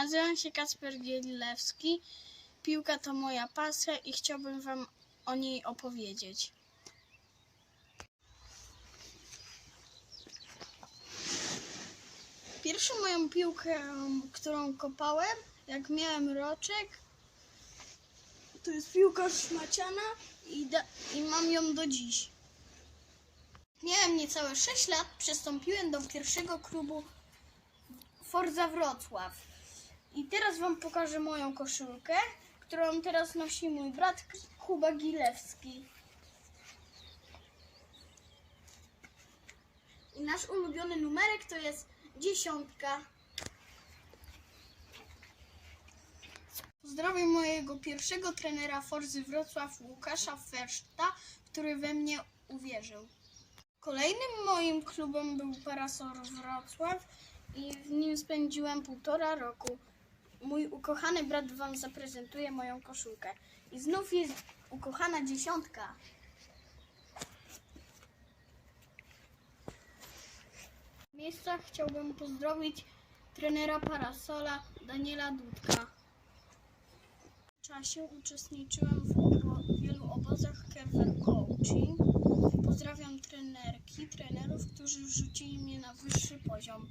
Nazywam się Kasper Gielewski. Piłka to moja pasja i chciałbym Wam o niej opowiedzieć. Pierwszą moją piłkę, którą kopałem, jak miałem roczek, to jest piłka szmaciana i, da, i mam ją do dziś. Miałem niecałe 6 lat, przystąpiłem do pierwszego klubu Forza Wrocław. I teraz Wam pokażę moją koszulkę, którą teraz nosi mój brat Kuba Gilewski. I nasz ulubiony numerek to jest dziesiątka. Pozdrawiam mojego pierwszego trenera Forzy Wrocław, Łukasza Ferszta, który we mnie uwierzył. Kolejnym moim klubem był Parasol Wrocław i w nim spędziłem półtora roku. Mój ukochany brat Wam zaprezentuje moją koszulkę. I znów jest ukochana dziesiątka. W miejscach chciałbym pozdrowić trenera Parasola Daniela Dudka. W czasie uczestniczyłem w wielu obozach Kerwer Coaching. Pozdrawiam trenerki, trenerów, którzy wrzucili mnie na wyższy poziom.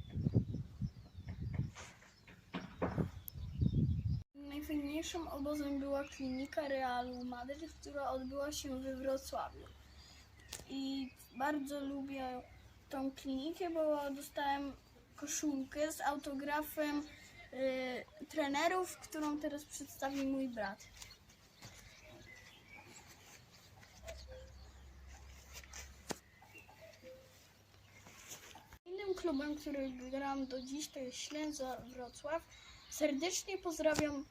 Najfajniejszym obozem była klinika Realu Madryt, która odbyła się we Wrocławiu. I bardzo lubię tą klinikę, bo dostałem koszulkę z autografem y, trenerów, którą teraz przedstawi mój brat. Innym klubem, który gram do dziś, to jest Ślęza Wrocław. Serdecznie pozdrawiam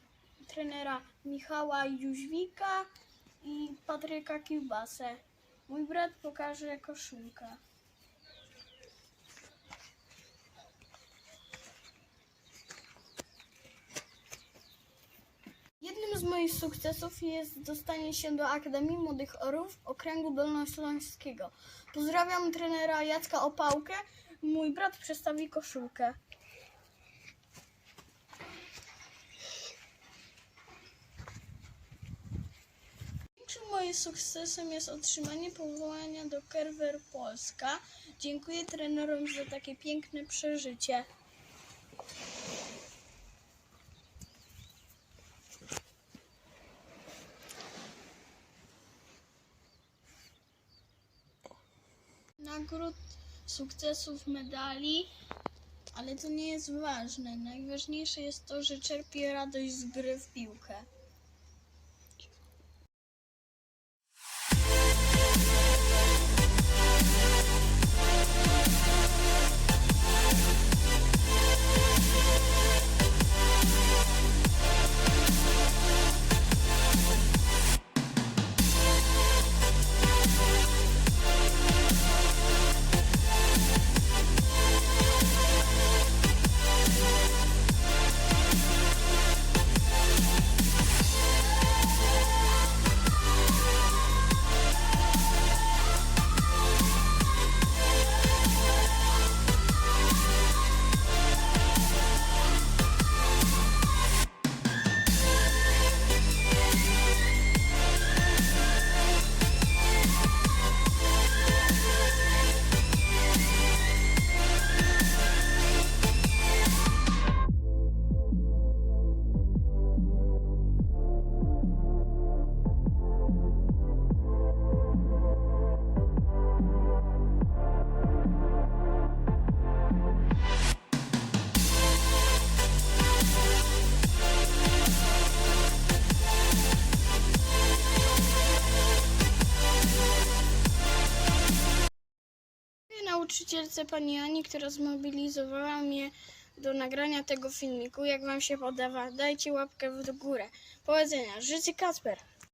trenera Michała Jóźwika i Patryka Kiełbasę. Mój brat pokaże koszulkę. Jednym z moich sukcesów jest dostanie się do Akademii Młodych Orłów Okręgu Dolnośląskiego. Pozdrawiam trenera Jacka Opałkę. Mój brat przedstawi koszulkę. Większym moim sukcesem jest otrzymanie powołania do Kerwer Polska. Dziękuję trenerom za takie piękne przeżycie. Nagród, sukcesów, medali, ale to nie jest ważne. Najważniejsze jest to, że czerpię radość z gry w piłkę. Nauczycielce pani Ani, która zmobilizowała mnie do nagrania tego filmiku. Jak wam się podoba, dajcie łapkę w górę. Powodzenia. Życie Kasper.